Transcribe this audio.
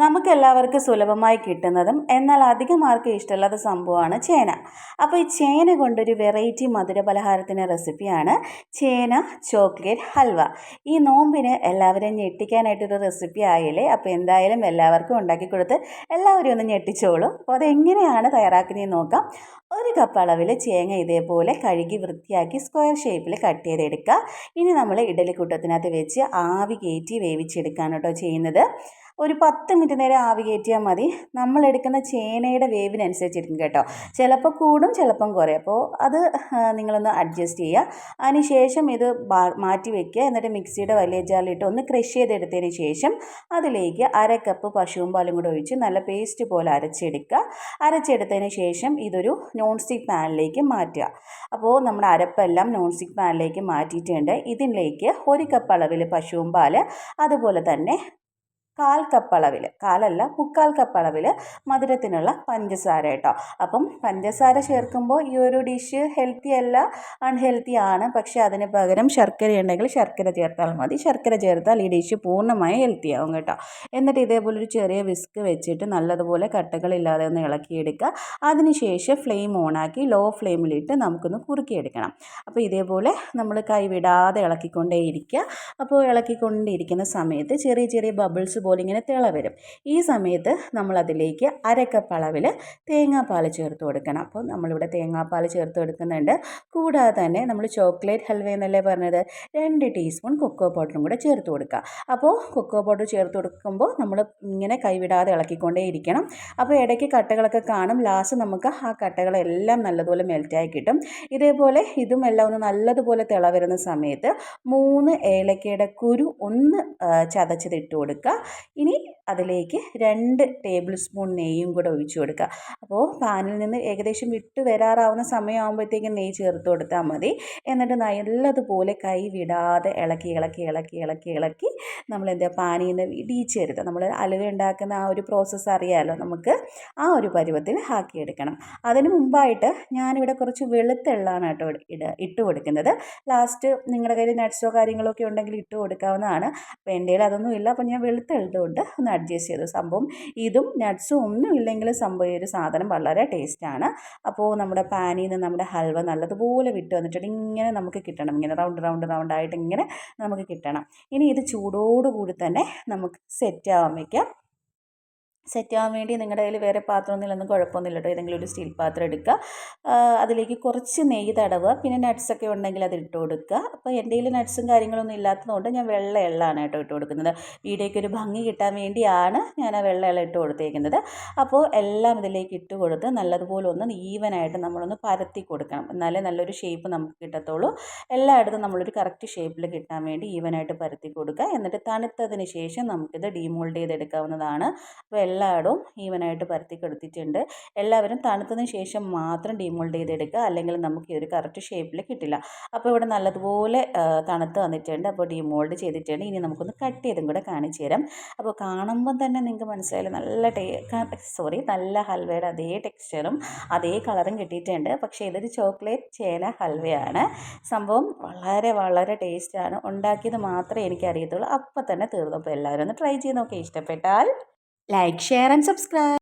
നമുക്ക് എല്ലാവർക്കും സുലഭമായി കിട്ടുന്നതും എന്നാൽ അധികം ആർക്കും ഇഷ്ടമുള്ളത് സംഭവമാണ് ചേന. അപ്പോൾ ഈ ചേന കൊണ്ടൊരു വെറൈറ്റി മധുര പലഹാരത്തിന്റെ റെസിപ്പിയാണ് ചേന ചോക്ലേറ്റ് ഹൽവ. ഈ നോമ്പിന് എല്ലാവരെയും ഞെട്ടിക്കാനായിട്ടൊരു റെസിപ്പി ആയില്ലേ? അപ്പോൾ എന്തായാലും എല്ലാവർക്കും ഉണ്ടാക്കി കൊടുത്ത് എല്ലാവരും ഒന്ന് ഞെട്ടിച്ചോളൂ. അപ്പോൾ അതെങ്ങനെയാണ് തയ്യാറാക്കുന്നതെന്ന് നോക്കാം. ഒരു കപ്പ് അളവിൽ ചേങ്ങ ഇതേപോലെ കഴുകി വൃത്തിയാക്കി സ്ക്വയർ ഷേപ്പിൽ കട്ട് ചെയ്തെടുക്കുക. ഇനി നമ്മൾ ഇഡലിക്കൂട്ടത്തിനകത്ത് വെച്ച് ആവി കയറ്റി വേവിച്ചെടുക്കുകയാണ് കേട്ടോ ചെയ്യുന്നത്. ഒരു പത്ത് മിനിറ്റ് നേരം ആവി കയറ്റിയാൽ മതി. നമ്മൾ എടുക്കുന്ന ചേനയുടെ വേവിനനുസരിച്ചിരിക്കും കേട്ടോ. ചിലപ്പോൾ കൂടും ചിലപ്പം കുറയും. അപ്പോൾ അത് നിങ്ങളൊന്ന് അഡ്ജസ്റ്റ് ചെയ്യുക. അതിനുശേഷം ഇത് മാറ്റി വെക്കുക. എന്നിട്ട് മിക്സിയുടെ വലിയ ജാലിട്ട് ഒന്ന് ക്രഷ് ചെയ്തെടുത്തതിന് ശേഷം അതിലേക്ക് അര കപ്പ് പശുവും പാലും കൂടെ ഒഴിച്ച് നല്ല പേസ്റ്റ് പോലെ അരച്ചെടുക്കുക. അരച്ചെടുത്തതിന് ശേഷം ഇതൊരു നോൺ സ്റ്റിക്ക് പാനിലേക്ക് മാറ്റുക. അപ്പോൾ നമ്മുടെ അരപ്പെല്ലാം നോൺ സ്റ്റിക്ക് പാനിലേക്ക് മാറ്റിയിട്ടുണ്ട്. ഇതിലേക്ക് ഒരു കപ്പ് അളവിൽ പശുവും പാൽ അതുപോലെ തന്നെ കാൽ കപ്പ് അളവിൽ കാലല്ല മുക്കാൽ കപ്പ് അളവിൽ മധുരത്തിനുള്ള പഞ്ചസാര കേട്ടോ. അപ്പം പഞ്ചസാര ചേർക്കുമ്പോൾ ഈ ഒരു ഡിഷ് ഹെൽത്തി അല്ല അൺഹെൽത്തി ആണ്. പക്ഷേ അതിന് പകരം ശർക്കര ഉണ്ടെങ്കിൽ ശർക്കര ചേർത്താൽ മതി. ശർക്കര ചേർത്താൽ ഈ ഡിഷ് പൂർണമായും ഹെൽത്തി ആവും കേട്ടോ. എന്നിട്ട് ഇതേപോലെ ഒരു ചെറിയ വിസ്ക് വെച്ചിട്ട് നല്ലതുപോലെ കട്ടകളില്ലാതെ ഒന്ന് ഇളക്കിയെടുക്കുക. അതിനുശേഷം ഫ്ലെയിം ഓണാക്കി ലോ ഫ്ലെയിമിലിട്ട് നമുക്കൊന്ന് കുറുക്കിയെടുക്കണം. അപ്പോൾ ഇതേപോലെ നമ്മൾ കൈവിടാതെ ഇളക്കിക്കൊണ്ടേയിരിക്കുക. അപ്പോൾ ഇളക്കിക്കൊണ്ടിരിക്കുന്ന സമയത്ത് ചെറിയ ചെറിയ ബബിൾസ് പോലെ ഇങ്ങനെ തിള വരും. ഈ സമയത്ത് നമ്മളതിലേക്ക് അരക്കപ്പ് അളവിൽ തേങ്ങാപ്പാൽ ചേർത്ത് കൊടുക്കണം. അപ്പോൾ നമ്മളിവിടെ തേങ്ങാപ്പാൽ ചേർത്ത് കൊടുക്കുന്നുണ്ട്. കൂടാതെ തന്നെ നമ്മൾ ചോക്ലേറ്റ് ഹൽവ എന്നല്ലേ പറഞ്ഞത്? രണ്ട് ടീസ്പൂൺ കൊക്കോ പൗഡറും കൂടെ ചേർത്ത് കൊടുക്കുക. അപ്പോൾ കൊക്കോ പൗഡർ ചേർത്ത് കൊടുക്കുമ്പോൾ നമ്മൾ ഇങ്ങനെ കൈവിടാതെ ഇളക്കിക്കൊണ്ടേ ഇരിക്കണം. അപ്പോൾ ഇടയ്ക്ക് കട്ടകളൊക്കെ കാണും. ലാസ്റ്റ് നമുക്ക് ആ കട്ടകളെല്ലാം നല്ലതുപോലെ മെൽറ്റായി കിട്ടും. ഇതേപോലെ ഇതും എല്ലാം ഒന്ന് നല്ലതുപോലെ തിള വരുന്ന സമയത്ത് മൂന്ന് ഏലക്കയുടെ കുരു ഒന്ന് ചതച്ചതിട്ട് കൊടുക്കുക. ഇനി അതിലേക്ക് രണ്ട് ടേബിൾ സ്പൂൺ നെയ്യും കൂടെ ഒഴിച്ചു കൊടുക്കുക. അപ്പോൾ പാനിൽ നിന്ന് ഏകദേശം വിട്ട് വരാറാവുന്ന സമയമാകുമ്പോഴത്തേക്കും നെയ്യ് ചേർത്ത് കൊടുത്താൽ മതി. എന്നിട്ട് നല്ലതുപോലെ കൈ വിടാതെ ഇളക്കി ഇളക്കി ഇളക്കി ഇളക്കി ഇളക്കി നമ്മൾ എന്താ പാനിൽ നിന്ന് ഇടിച്ചെടുത്ത് നമ്മൾ അലുവ ഉണ്ടാക്കുന്ന ആ ഒരു പ്രോസസ്സ് അറിയാമല്ലോ നമുക്ക് ആ ഒരു പരുവത്തിൽ ആക്കിയെടുക്കണം. അതിന് മുമ്പായിട്ട് ഞാനിവിടെ കുറച്ച് വെളുത്തെള്ളാണ് കേട്ടോ ഇട ഇട്ട് കൊടുക്കുന്നത്. ലാസ്റ്റ് നിങ്ങളുടെ കയ്യിൽ നട്ട്സോ കാര്യങ്ങളൊക്കെ ഉണ്ടെങ്കിൽ ഇട്ട് കൊടുക്കാവുന്നതാണ്. അപ്പോൾ എന്റെ കയ്യിൽ അതൊന്നും ഇല്ല. അപ്പോൾ ഞാൻ വെളുത്തെള്ളതുകൊണ്ട് ഒന്ന് അഡ്ജസ്റ്റ് ചെയ്തു സംഭവം. ഇതും നട്ട്സും ഒന്നും ഇല്ലെങ്കിൽ സംഭവം ഒരു സാധനം വളരെ ടേസ്റ്റാണ് അപ്പോൾ നമ്മുടെ പാനിൽ നിന്ന് നമ്മുടെ ഹൽവ നല്ലതുപോലെ വിട്ട് വന്നിട്ടുണ്ട്. ഇങ്ങനെ നമുക്ക് കിട്ടണം. ഇങ്ങനെ റൗണ്ട് റൗണ്ട് റൗണ്ട് ആയിട്ട് ഇങ്ങനെ നമുക്ക് കിട്ടണം. ഇനി ഇത് ചൂടോടുകൂടി തന്നെ നമുക്ക് സെറ്റ് ആവാൻ വയ്ക്കാം സെറ്റ് ആവാൻ വേണ്ടി നിങ്ങളുടെ കയ്യിൽ വേറെ പാത്രമൊന്നുമില്ലൊന്നും കുഴപ്പമൊന്നുമില്ല കേട്ടോ ഏതെങ്കിലും ഒരു സ്റ്റീൽ പാത്രം എടുക്കുക അതിലേക്ക് കുറച്ച് നെയ്യ് തടവുക. പിന്നെ നട്ട്സൊക്കെ ഉണ്ടെങ്കിൽ അത് ഇട്ട് കൊടുക്കുക അപ്പോൾ എന്റെ കയ്യിൽ നട്ട്സും കാര്യങ്ങളൊന്നും ഇല്ലാത്തതുകൊണ്ട് ഞാൻ വെള്ള എള്ളാണ് കേട്ടോ ഇട്ട് കൊടുക്കുന്നത്. വീഡിയോയ്ക്ക് ഒരു ഭംഗി കിട്ടാൻ വേണ്ടിയാണ് ഞാൻ ആ വെള്ള എള്ള ഇട്ട് കൊടുത്തേക്കുന്നത്. അപ്പോൾ എല്ലാം ഇതിലേക്ക് ഇട്ട് കൊടുത്ത് നല്ലതുപോലെ ഒന്ന് ഈവനായിട്ട് നമ്മളൊന്ന് പരത്തി കൊടുക്കണം. എന്നാലേ നല്ലൊരു ഷേപ്പ് നമുക്ക് കിട്ടത്തുള്ളൂ. എല്ലായിടത്തും നമ്മളൊരു കറക്റ്റ് ഷേപ്പിൽ കിട്ടാൻ വേണ്ടി ഈവനായിട്ട് പരത്തി കൊടുക്കുക എന്നിട്ട് തണുത്തതിന് ശേഷം നമുക്കിത് ഡീമോൾഡ് ചെയ്തെടുക്കാവുന്നതാണ്. അപ്പോൾ എല്ലായിടവും ഈവനായിട്ട് പരത്തി കൊടുത്തിട്ടുണ്ട് എല്ലാവരും തണുത്തതിന് ശേഷം മാത്രം ഡിമോൾഡ് ചെയ്തെടുക്കുക. അല്ലെങ്കിൽ നമുക്ക് ഈ ഒരു കറക്റ്റ് ഷേപ്പിൽ കിട്ടില്ല. അപ്പോൾ ഇവിടെ നല്ലതുപോലെ തണുത്ത് വന്നിട്ടുണ്ട്. അപ്പോൾ ഡിമോൾഡ് ചെയ്തിട്ടുണ്ട്. ഇനി നമുക്കൊന്ന് കട്ട് ചെയ്തും കൂടെ കാണിച്ചു തരാം. അപ്പോൾ കാണുമ്പം തന്നെ നിങ്ങൾക്ക് മനസ്സിലായാലും നല്ല ടേ സോറി നല്ല ഹൽവയുടെ അതേ ടെക്സ്ചറും അതേ കളറും കിട്ടിയിട്ടുണ്ട്. പക്ഷേ ഇതൊരു ചോക്ലേറ്റ് ചേന ഹൽവയാണ്. സംഭവം വളരെ വളരെ ടേസ്റ്റാണ് ഉണ്ടാക്കിയത് മാത്രമേ എനിക്കറിയത്തുള്ളൂ. അപ്പോൾ തന്നെ തീർന്നു. അപ്പോൾ എല്ലാവരും ഒന്ന് ട്രൈ ചെയ്ത് നോക്കി. ഇഷ്ടപ്പെട്ടാൽ ലൈക്ക് ഷെയർ ആൻഡ് സബ്സ്ക്രൈബ്